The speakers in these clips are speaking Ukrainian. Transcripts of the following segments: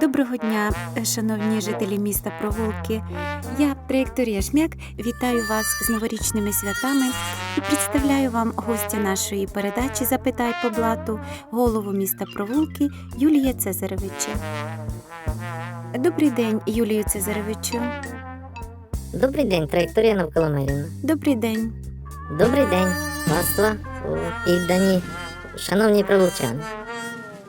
Доброго дня, шановні жителі міста Провулки. Я, траєкторія Шмяк, вітаю вас з новорічними святами і представляю вам гостя нашої передачі Запитай по блату, голову міста Провулки Юлія Цезаревича. Добрий день, Юлію Цезаревичу. Добрий день, траєкторія навколо Навколомерівна. Добрий день. Добрий день, паства, о, піддані, шановні праволчани.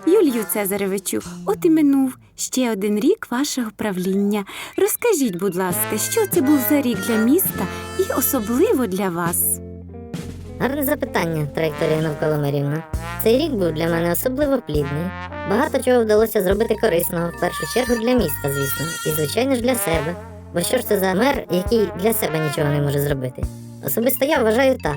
Юлію Цезаревичу, от і минув ще один рік вашого правління. Розкажіть, будь ласка, що це був за рік для міста і особливо для вас? Гарне запитання, траєкторія Навколомерівна. Цей рік був для мене особливо плідний. Багато чого вдалося зробити корисного, в першу чергу для міста, звісно, і звичайно ж для себе. Бо що ж це за мер, який для себе нічого не може зробити? Особисто я вважаю так.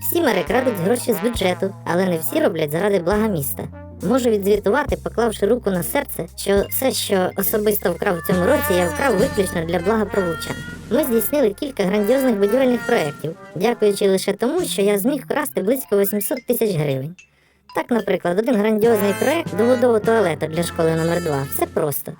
Всі мери крадуть гроші з бюджету, але не всі роблять заради блага міста. Можу відзвітувати, поклавши руку на серце, що все, що особисто вкрав в цьому році, я вкрав виключно для блага провулчан. Ми здійснили кілька грандіозних будівельних проєктів, дякуючи лише тому, що я зміг вкрасти близько 800 тисяч гривень. Так, наприклад, один грандіозний проект добудову туалету для школи номер 2 Все просто.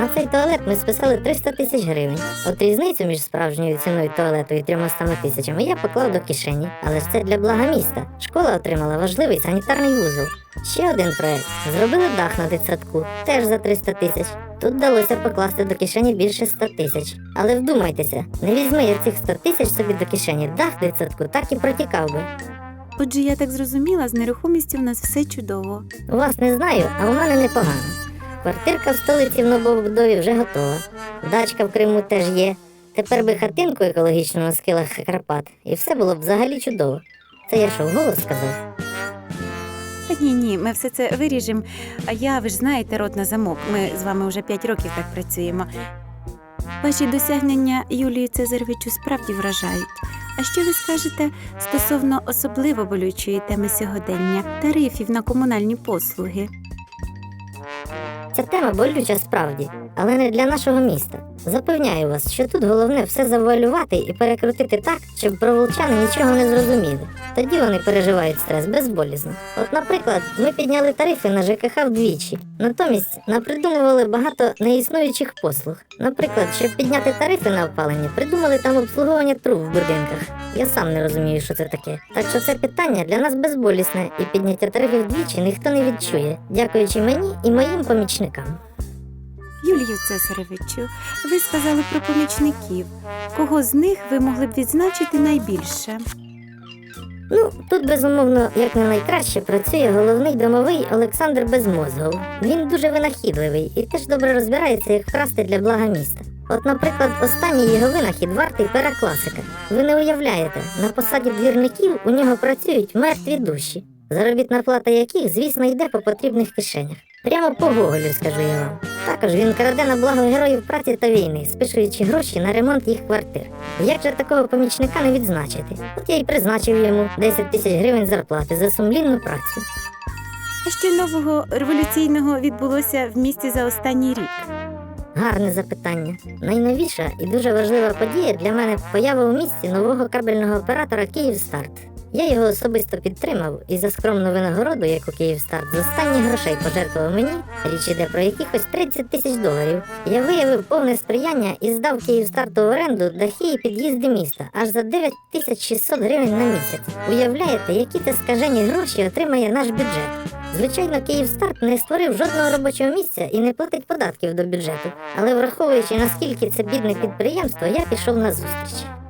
На цей туалет ми списали 300 тисяч гривень. От різницю між справжньою ціною туалету і 300 тисячами я поклав до кишені, але ж це для блага міста. Школа отримала важливий санітарний вузол. Ще один проект. Зробили дах на дитсадку, теж за 300 тисяч. Тут вдалося покласти до кишені більше 100 тисяч. Але вдумайтеся, не візьми я цих 100 тисяч собі до кишені, дах дитсадку так і протікав би. Отже, я так зрозуміла, з нерухомістю в нас все чудово. Вас не знаю, а у мене непогано. Квартирка в столиці в новобудові вже готова. Дачка в Криму теж є. Тепер би хатинку екологічну на схилах Карпат, і все було б взагалі чудово. Це я що вголос сказав? Та ні, ні, ми все це виріжемо. А я, ви ж знаєте, рот на замок. Ми з вами вже 5 років так працюємо. Ваші досягнення Юлії Цезаревичу справді вражають. А що ви скажете стосовно особливо болючої теми сьогодення тарифів на комунальні послуги? Ця тема болюча справді, але не для нашого міста. Запевняю вас, що тут головне все завуалювати і перекрутити так, щоб проволчани нічого не зрозуміли. Тоді вони переживають стрес безболізно. От, наприклад, ми підняли тарифи на ЖКХ вдвічі, натомість напридумували багато неіснуючих послуг. Наприклад, щоб підняти тарифи на опалення, придумали там обслуговування труб в будинках. Я сам не розумію, що це таке. Так що це питання для нас безболісне, і підняття тарифів вдвічі ніхто не відчує, дякуючи мені і моїм помічникам. Юлію Цесаревичу, ви сказали про помічників. Кого з них ви могли б відзначити найбільше? Ну, тут безумовно, як не найкраще, працює головний домовий Олександр Безмозгов. Він дуже винахідливий і теж добре розбирається, як вкрасти для блага міста. От, наприклад, останній його винахід вартий пера класика. Ви не уявляєте, на посаді двірників у нього працюють мертві душі, заробітна плата яких, звісно, йде по потрібних кишенях. Прямо по Гоголю, скажу я вам. Також він краде на благо героїв праці та війни, спишуючи гроші на ремонт їх квартир. Як же такого помічника не відзначити? От я й призначив йому 10 тисяч гривень зарплати за сумлінну працю. А що нового революційного відбулося в місті за останній рік? Гарне запитання. Найновіша і дуже важлива подія для мене поява у місті нового кабельного оператора Київстарт. Я його особисто підтримав і за скромну винагороду, яку Київстарт з останніх грошей пожертвував мені, річ іде про якихось 30 тисяч доларів. Я виявив повне сприяння і здав Київстарту в оренду дахи і під'їзди міста аж за 9600 гривень на місяць. Уявляєте, які це скажені гроші отримає наш бюджет? Звичайно, Київстарт не створив жодного робочого місця і не платить податків до бюджету. Але враховуючи наскільки це бідне підприємство, я пішов на зустріч.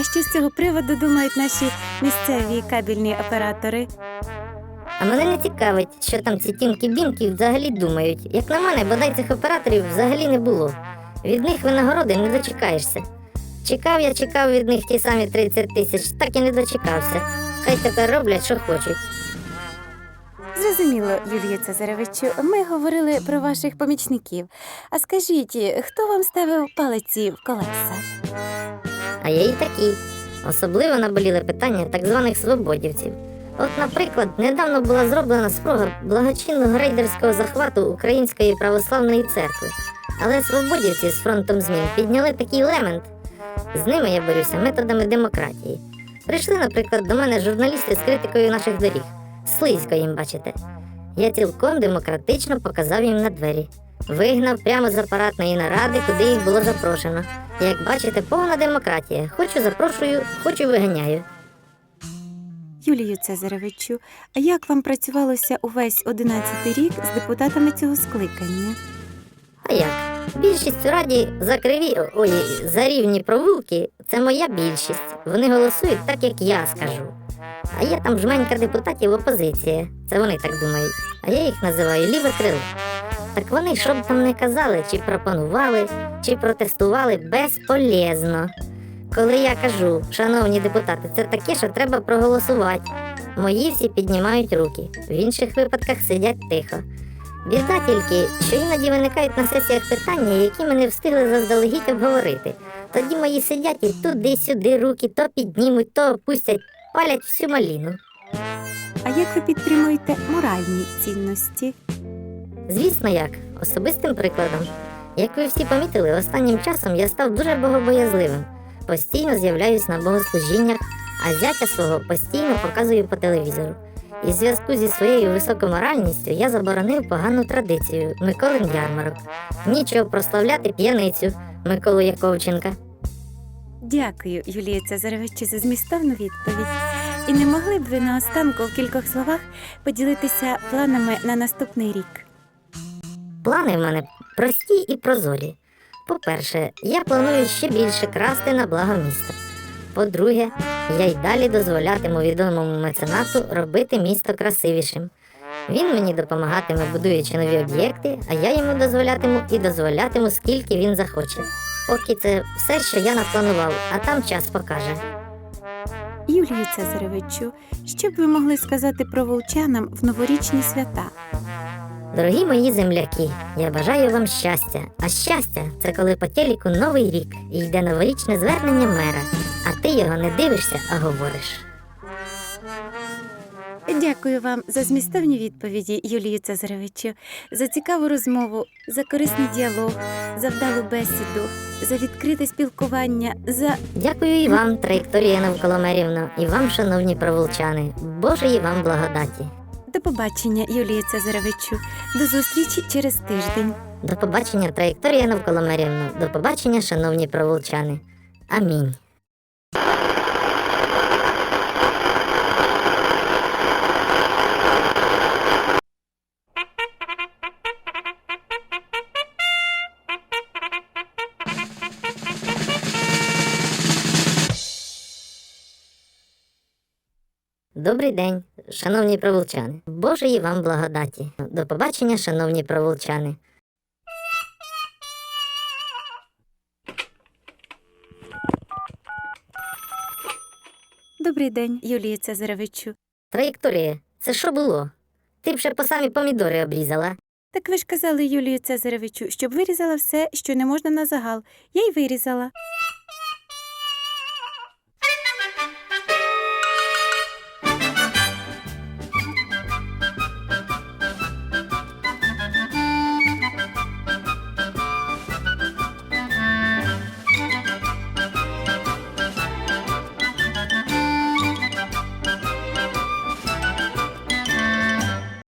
А що з цього приводу думають наші місцеві кабельні оператори? А мене не цікавить, що там ці тімки-бімки взагалі думають. Як на мене, бодай цих операторів взагалі не було. Від них винагороди не дочекаєшся. Чекав я, чекав від них ті самі 30 тисяч, так і не дочекався. Хай тепер роблять, що хочуть. Зрозуміло, Юлія Цезаревичу, ми говорили про ваших помічників. А скажіть, хто вам ставив палиці в колеса? А є і такі. Особливо наболіли питання так званих свободівців. От, наприклад, недавно була зроблена спроба благочинного рейдерського захвату Української православної церкви. Але свободівці з фронтом змін підняли такий лемент. З ними я борюся методами демократії. Прийшли, наприклад, до мене журналісти з критикою наших доріг. Слизько їм бачите. я цілком демократично показав їм на двері. Вигнав прямо з апаратної наради, куди їх було запрошено. Як бачите, повна демократія. Хочу запрошую, хочу виганяю. Юлію Цезаревичу, а як вам працювалося увесь одинадцятий рік з депутатами цього скликання? А як? Більшість у раді за криві, ой, за рівні провулки це моя більшість. Вони голосують так, як я скажу. А є там жменька депутатів опозиція. Це вони так думають. А я їх називаю ліве крило. Так вони, що б там не казали, чи пропонували, чи протестували, безполезно. Коли я кажу, шановні депутати, це таке, що треба проголосувати. Мої всі піднімають руки, в інших випадках сидять тихо. Біда тільки, що іноді виникають на сесіях питання, які ми не встигли заздалегідь обговорити. Тоді мої сидять і туди-сюди руки то піднімуть, то опустять, палять всю маліну. А як ви підтримуєте моральні цінності? Звісно, як, особистим прикладом. Як ви всі помітили, останнім часом я став дуже богобоязливим. Постійно з'являюсь на богослужіннях, а зятя свого постійно показую по телевізору. І в зв'язку зі своєю високоморальністю я заборонив погану традицію Миколин ярмарок. Нічого прославляти п'яницю Миколу Яковченка. Дякую, Юлія Цезаревичу, за змістовну відповідь. І не могли б ви наостанку в кількох словах поділитися планами на наступний рік? Плани в мене прості і прозорі. По-перше, я планую ще більше красти на благо міста. По-друге, я й далі дозволятиму відомому меценату робити місто красивішим. Він мені допомагатиме, будуючи нові об'єкти, а я йому дозволятиму і дозволятиму, скільки він захоче. Поки це все, що я напланував, а там час покаже. Юлію Цезаревичу, що б ви могли сказати про волчанам в новорічні свята? Дорогі мої земляки, я бажаю вам щастя. А щастя це коли по телеку новий рік і йде новорічне звернення мера, а ти його не дивишся, а говориш. Дякую вам за змістовні відповіді, Юлію Цезаревичу, за цікаву розмову, за корисний діалог, за вдалу бесіду, за відкрите спілкування, за Дякую і вам, траєкторія навколомерівна, і вам, шановні провулчани, Божої вам благодаті. До побачення, Юлія Цезаревичу. До зустрічі через тиждень. До побачення, траєкторія навколомерівна. До побачення, шановні проволчани. Амінь. Добрий день, шановні провулчани. Божої вам благодаті. До побачення, шановні провулчани. Добрий день, Юлію Цезаревичу. Траєкторія, це що було? Ти б ще по самі помідори обрізала. Так ви ж казали Юлію Цезаревичу, щоб вирізала все, що не можна на загал. Я й вирізала.